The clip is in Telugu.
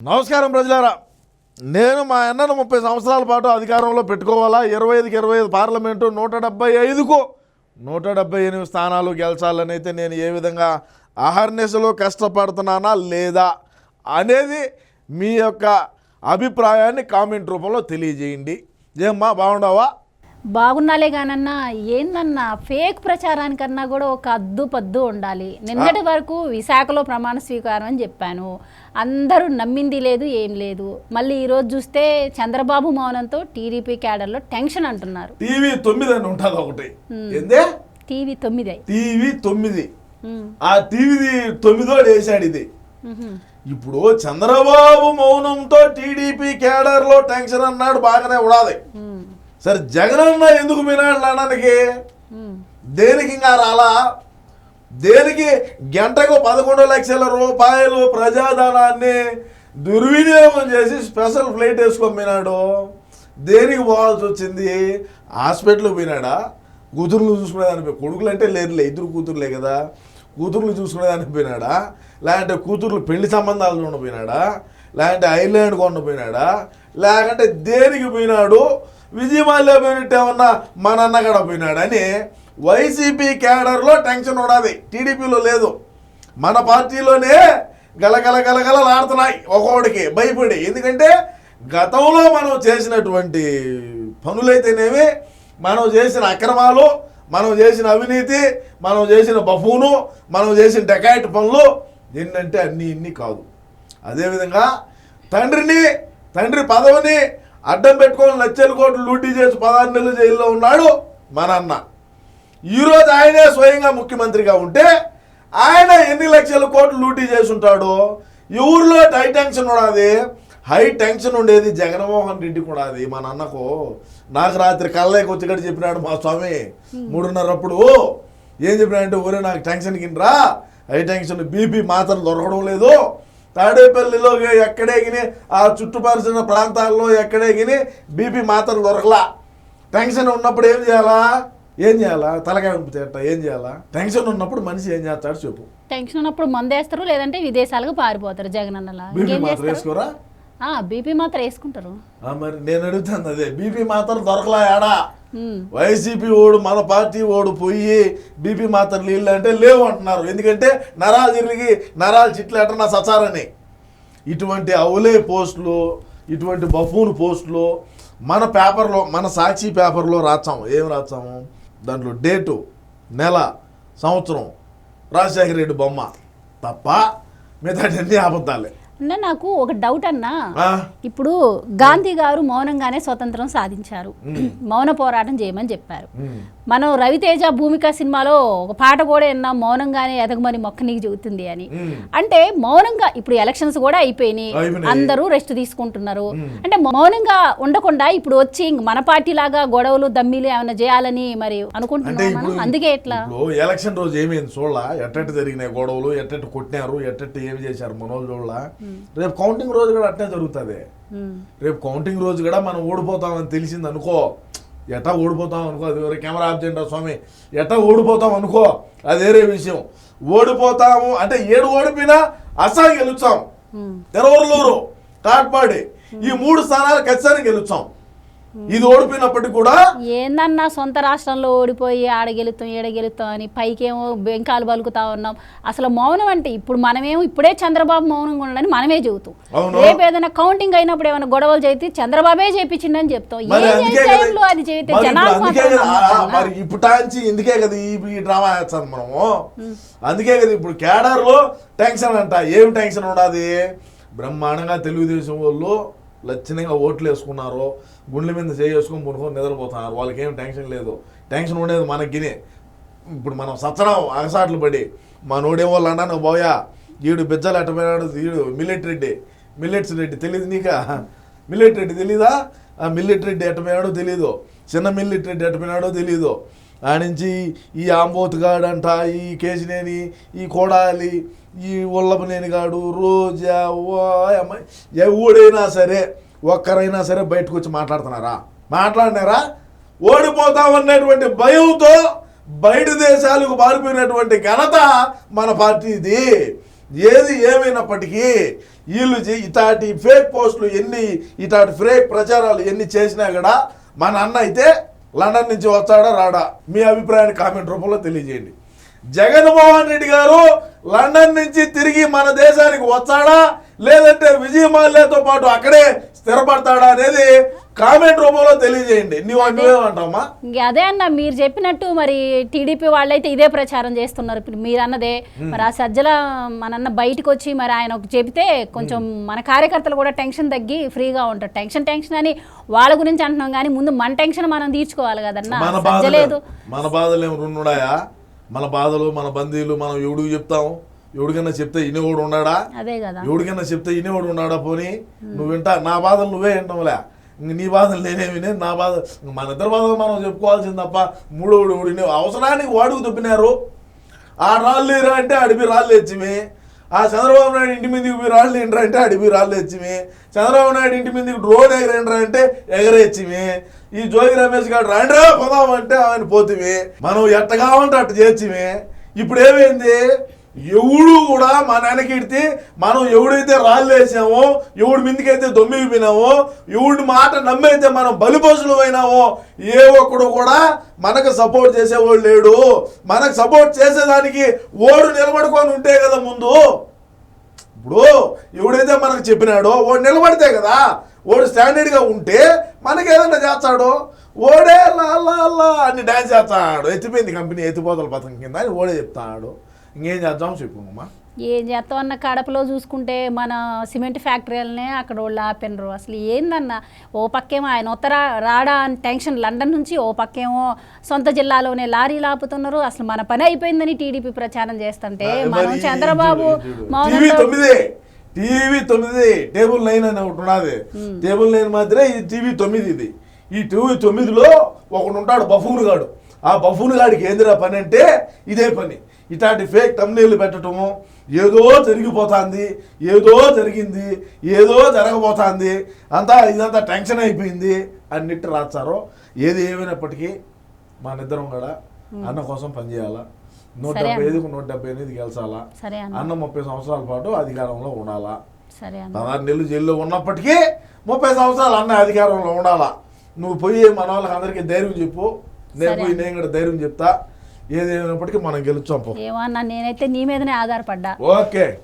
నమస్కారం ప్రజలారా. నేను మా అన్నను ముప్పై సంవత్సరాల పాటు అధికారంలో పెట్టుకోవాలా? ఇరవై ఐదుకి ఇరవై ఐదు పార్లమెంటు నూట డెబ్బై ఐదుకు నూట డెబ్బై ఎనిమిది స్థానాలు గెలిచాలని అయితే నేను ఏ విధంగా అహర్నిశలో కష్టపడుతున్నానా లేదా అనేది మీ యొక్క అభిప్రాయాన్ని కామెంట్ రూపంలో తెలియజేయండి. ఏమ్మా బాగుండవా? బాగున్నాలే కానన్నా ఏందన్నా ఫేక్ ప్రచారానికన్నా కూడా ఒక అద్దు పద్దు ఉండాలి. నిన్నటి వరకు విశాఖలో ప్రమాణ స్వీకారం అని చెప్పాను. అందరూ నమ్మింది లేదు ఏం లేదు. మళ్ళీ ఈరోజు చూస్తే చంద్రబాబు మౌనంతో టీడీపీ క్యాడర్లో టెన్షన్ అంటున్నారు. టీవీ తొమ్మిది అని ఉంటుంది ఒకటి. టీవీ తొమ్మిది. టీవీ తొమ్మిది. ఆ టీవీ తొమ్మిదో వేసాడు ఇది. ఇప్పుడు చంద్రబాబు మౌనంతో టీడీపీ కేడర్లో టెన్షన్ అన్నాడు బాగానే ఉమ్, సరే జగన్ అన్న ఎందుకు ఉమ్, దేనికి ఇంకా రాలా? దేనికి గంటకు పదకొండు లక్షల రూపాయలు ప్రజాధనాన్ని దుర్వినియోగం చేసి స్పెషల్ ఫ్లైట్ వేసుకోమన్నాడు దేనికి పోవాల్సి వచ్చింది? హాస్పిటల్కి పోయినాడా? కూతుర్లు చూసుకునేదానికి కొడుకులు అంటే లేరులే ఇద్దరు కూతురులే కదా. కూతుర్లు చూసుకునేదానికి పోయినాడా? లేదంటే కూతుర్లు పెళ్ళి సంబంధాలు ఉండపోయినాడా లేదంటే ఐర్లాండ్ కొండపోయినాడా లేకంటే దేనికి పోయినాడు? విజయవాడలో పోయినట్టు ఏమన్నా మా నాన్నగడ పోయినాడని వైసీపీ క్యాడర్లో టెన్షన్ ఉండాలి టీడీపీలో లేదు. మన పార్టీలోనే గలగల గలగలలాడుతున్నాయి ఒక్కొక్కడికి. భయపడి. ఎందుకంటే గతంలో మనం చేసినటువంటి పనులైతేనేవి మనం చేసిన అక్రమాలు మనం చేసిన అవినీతి మనం చేసిన బఫూను మనం చేసిన డెకాయిట్ పనులు ఏంటంటే అన్నీ ఇన్ని కాదు. అదేవిధంగా తండ్రిని తండ్రి పదవిని అడ్డం పెట్టుకొని లక్షల కోట్లు లూటీ చేసి పదహారు నెలలు జైల్లో ఉన్నాడు మా నాన్న ఈరోజు ఆయనే స్వయంగా ముఖ్యమంత్రిగా ఉంటే ఆయన ఎన్ని లక్షల కోట్లు లూటీ చేసి ఉంటాడు ఈ ఊర్లో హై టెన్షన్ ఉన్నది హై టెన్షన్ ఉండేది జగన్మోహన్ రెడ్డి కూడా అది. మా నాన్నకు నాకు రాత్రి కళ్ళకి వచ్చి చెప్పినాడు మా స్వామి మూడున్నరప్పుడు. ఏం చెప్పినాడంటే ఊరే నాకు టెన్షన్ కిందరా హై టెన్షన్ బీపీ మాత్రం దొరకడం లేదు. తాడేపల్లిలో ఎక్కడే గిని ఆ చుట్టుపరిచిన ప్రాంతాల్లో ఎక్కడే గిని బీపీ మాత్రం దొరకలా. టెన్షన్ ఉన్నప్పుడు ఏం చేయాలా? ఏం చేయాలా? తలకాయ ఉంపుతేట ఏం చేయాలా? టెన్షన్ ఉన్నప్పుడు మనిషి ఏం చేస్తాడు చెప్పు. టెన్షన్ ఉన్నప్పుడు మందేస్తారు లేదంటే విదేశాలకు పారిపోతారు జగన్ అన్నలా. వేసుకోరా? ఆ, బీపీ మాత్రం వేసుకుంటారు. మరి నేను అడుగుతాను అదే బీపీ మాత్రం దొరకలా ఏడా? Hmm. వైసీపీ ఓడు మన పార్టీ ఓడు పోయి బీపీ మాత్రం నీళ్ళు అంటే లేవు అంటున్నారు. ఎందుకంటే నరాలు తిరిగి నరాలు చిట్లు నా సచారని ఇటువంటి అవులే పోస్టులు ఇటువంటి బఫూన్ పోస్టులు మన పేపర్లో మన సాక్షి పేపర్లో రాచాము ఏం రాచాము దాంట్లో డేటు నెల సంవత్సరం రాజశేఖర రెడ్డి బొమ్మ తప్ప మిగతా అన్ని అబద్ధాలే. అన్న నాకు ఒక డౌట్ అన్నా? ఇప్పుడు గాంధీ గారు మౌనంగానే స్వతంత్రం సాధించారు. మౌన పోరాటం చేయమని చెప్పారు. మనం రవితేజ భూమిక సినిమాలో ఒక పాట కూడా విన్నాం మౌనంగానే ఎదగమని మొక్క నీకు చెబుతుంది అని. అంటే మౌనంగా ఇప్పుడు ఎలక్షన్స్ కూడా అయిపోయినాయి. అందరూ రెస్ట్ తీసుకుంటున్నారు. అంటే మౌనంగా ఉండకుండా ఇప్పుడు వచ్చి మన పార్టీ లాగా గొడవలు దమ్మిలు ఏమైనా చేయాలని మరి అంటే అనుకుంటున్నాం ఇప్పుడు మనం అందుకే ఎట్లా? ఎలక్షన్ రోజు ఏమైంది చూడలా? ఎట్టట్టు జరిగినాయి గొడవలు ఎట్టట్టు కొట్టినారు ఎట్టట్టు ఏమి చేశారు మనోళ్ళు చూడలా? రేపు కౌంటింగ్ రోజు కూడా అట్నే జరుగుతుంది. రేపు కౌంటింగ్ రోజు కూడా మనం ఓడిపోతామని తెలిసింది అనుకో ఎట్టా ఓడిపోతాం అనుకో అది వేరే కెమెరా ఆఫ్ చేయండి రా స్వామి ఎట్టా ఓడిపోతాం అనుకో అది వేరే విషయం. ఓడిపోతాము అంటే ఏడు ఓడిపోయినా అస్సాం గెలుచాం. తెరవరలూరు కాట్పాడి ఈ మూడు స్థానాలు ఖచ్చితంగా గెలుచాం ఇది ఓడిపోయినప్పటికీ కూడా ఏందన్నా సొంత రాష్ట్రంలో ఓడిపోయి ఆడ గెలుతాం ఈడ గెలుతాం అని పైకేమో బెంకాలు పలుకుతా ఉన్నాం. అసలు మౌనం అంటే ఇప్పుడు మనమేమో ఇప్పుడే చంద్రబాబు మౌనంగా ఉండని మనమే చెబుతాం. రేపు ఏదైనా కౌంటింగ్ అయినప్పుడు ఏమైనా గొడవలు చేస్తే చంద్రబాబే చేపించిందని చెప్తాం. ఏ టైంలో అది చేస్తే జనాలు? మరి ఇప్పుటాంచి ఇందుకే కదా ఈ ఈ డ్రామా వేస్తాను మనము. అందుకే కదా ఇప్పుడు కేడర్లో టెన్షన్ అంట. ఏం టెన్షన్ ఉండదు? బ్రహ్మాండంగా తెలుగుదేశం వాళ్ళు లక్షణంగా ఓట్లు వేసుకున్నారు గుండెల మీద చేసుకొని పునుకొని నిద్రపోతున్నారు. వాళ్ళకి ఏం టెన్షన్ లేదు. టెన్షన్ ఉండేది మనకినే. ఇప్పుడు మనం సచ్చడం అగసాట్లు పడి మనోడేమో లండన్ బోయా ఈడు బిజ్జలు ఎట్టపోయాడు ఈడు మిల్లెట్ రెడ్డి మిల్లెట్స్ రెడ్డి తెలియదు నీకా? మిల్లెట్ రెడ్డి తెలీదా? ఆ మిల్లెట్ రెడ్డి ఎట్టపోయాడో తెలీదు. చిన్న మిల్లెట్ రెడ్డి ఎట్టపోయినాడో తెలీదు. ఆడించి నుంచి ఈ ఆంబోతుగాడంట ఈ కేసినేని ఈ కోడాలి ఈ ఉల్లపనేని గాడు రోజా ఓ అమ్మాయి ఎవడైనా సరే ఒక్కరైనా సరే బయటకు వచ్చి మాట్లాడుతున్నారా? మాట్లాడినారా? ఓడిపోతామన్నటువంటి భయంతో బయట దేశాలకు పారిపోయినటువంటి ఘనత మన పార్టీది ఏది ఏమైనప్పటికీ వీళ్ళు చే- ఇటాటి ఫేక్ పోస్టులు ఎన్ని ఇటాటి ఫేక్ ప్రచారాలు ఎన్ని చేసినా కూడా మన అన్న అయితే లండన్ నుంచి వస్తాడా రాడా? మీ అభిప్రాయాన్ని కామెంట్ రూపంలో తెలియజేయండి. జగన్మోహన్ రెడ్డి గారు లండన్ నుంచి తిరిగి మన దేశానికి వచ్చాడా లేదంటే విజయ్ మాల్యాతో పాటు అక్కడే స్థిరపడతాడా అనేది కామెంట్ రూపంలో తెలియజేయండి. నువ్వు నువ్వేమంటావమ్మా ఇంక అదే అన్న మీరు చెప్పినట్టు మరి టీడీపీ వాళ్ళైతే ఇదే ప్రచారం చేస్తున్నారు. ఇప్పుడు మీరు అన్నదే మరి ఆ సజ్జల మనన్న బయటకు వచ్చి మరి ఆయన ఒక చెబితే కొంచెం మన కార్యకర్తలు కూడా టెన్షన్ తగ్గి ఫ్రీగా ఉంటారు. టెన్షన్ టెన్షన్ అని వాళ్ళ గురించి అంటున్నాం కానీ ముందు మన టెన్షన్ మనం తీర్చుకోవాలి కదన్న. మన బాధలు మన బాధలు ఏమి మన బాధలు మన బంధువులు మనం ఎవడికి చెప్తాం? ఎవడికన్నా చెప్తే ఇనేవాడు ఉన్నాడా? అదే కదా. ఎవడికన్నా చెప్తే ఇనేవాడు ఉన్నాడా పోనీ? నువ్వు వింటా నా బాధలు నువ్వే వింటాంలే ఇంక నీ బాధలు నేనే వినే నా బాధ మన ఇద్దరు బాధలు మనం చెప్పుకోవాల్సింది తప్ప మూడోడు ఊడిని అవసరానికి వాడుకు దొబ్బినారు ఆ రాళ్ళు లేరా అంటే అడిపి రాళ్ళు తెచ్చిమి ఆ చంద్రబాబు నాయుడు ఇంటి మీదకి పోయి రాళ్ళు ఏంట్రా అంటే అడిపి రాళ్ళు తెచ్చిమి చంద్రబాబు నాయుడు ఇంటి మీదకి డ్రోన్ ఎగరేంట్రా అంటే ఎగరేచ్చిమి ఈ జోగి రమేష్ గారు రాండ్రా పోదామంటే ఆయన పోతివి మనం ఎట్ట కావాలంటే అట్ట చేర్చిమి ఇప్పుడు ఏమైంది? ఎవడు కూడా మా నాన్నకిడితే మనం ఎవడైతే రాళ్ళు వేసామో ఎవడి మీదకైతే దొమ్మికి పోయినామో ఎవడి మాట నమ్మైతే మనం బలిపశులు అయినామో ఏ ఒక్కడు కూడా మనకు సపోర్ట్ చేసేవాడు లేడు. మనకు సపోర్ట్ చేసేదానికి ఓడు నిలబడుకొని ఉంటే కదా ముందు. ఇప్పుడు ఎవడైతే మనకు చెప్పినాడో వాడు నిలబడితే కదా వాడు స్టాండర్డ్గా ఉంటే మనకి ఏదన్నా చేస్తాడు. ఓడే లా లా లా అని డ్యాన్స్ చేస్తాడు. ఎత్తిపోయింది కంపెనీ ఎత్తిపోతల పథకం కింద అని ఓడే చెప్తాడు. ఇంకేం చేద్దాం చెప్పు ఏం చేస్తాం అన్న కడపలో చూసుకుంటే మన సిమెంట్ ఫ్యాక్టరీలనే అక్కడ వాళ్ళు ఆపినరు అసలు ఏందన్న? ఓ పక్కేమో ఆయన ఉత్తరా రాడా అని టెన్షన్. లండన్ నుంచి ఓ పక్కేమో సొంత జిల్లాలోనే లారీలు ఆపుతున్నారు అసలు మన పని అయిపోయిందని టీడీపీ ప్రచారం చేస్తుంటే మనం చంద్రబాబు టీవీ మౌనంలో తొమ్మిది. టీవీ తొమ్మిది. టేబుల్ నైన్ అని ఒకటి ఉన్నది. టేబుల్ నైన్ మాత్రమే ఇది టీవీ తొమ్మిది ఇది. ఈ టీవీ తొమ్మిదిలో ఒకడు ఉంటాడు బఫూన్ గాడు ఆ బఫూన్ గాడికి ఏందిరా పని అంటే ఇదే పని. ఇట్లాంటి ఫేక్ తమ్నీళ్ళు పెట్టడము ఏదో జరిగిపోతుంది ఏదో జరిగింది ఏదో జరగబోతుంది అంతా ఇదంతా టెన్షన్ అయిపోయింది అన్నిటి రాస్తారు ఏది ఏమైనప్పటికీ మనిద్దరం కూడా అన్న కోసం పనిచేయాలా నూట డెబ్బై. ఐదుకు నూట డెబ్బై ఎనిమిది గెలిచాలా? అన్న. ముప్పై సంవత్సరాల పాటు అధికారంలో ఉండాలా? పదహారు నెలలు జైల్లో ఉన్నప్పటికీ ముప్పై సంవత్సరాలు అన్న అధికారంలో ఉండాలా? నువ్వు పోయి మన వాళ్ళకి అందరికీ ధైర్యం చెప్పు. నేను పోయి. నేను కూడా ధైర్యం చెప్తా. ఏదేమైనప్పటికీ మనం గెలుచాం పో. ఏమన్నా నేనైతే నీ మీదనే ఆధారపడ్డా. ఓకే.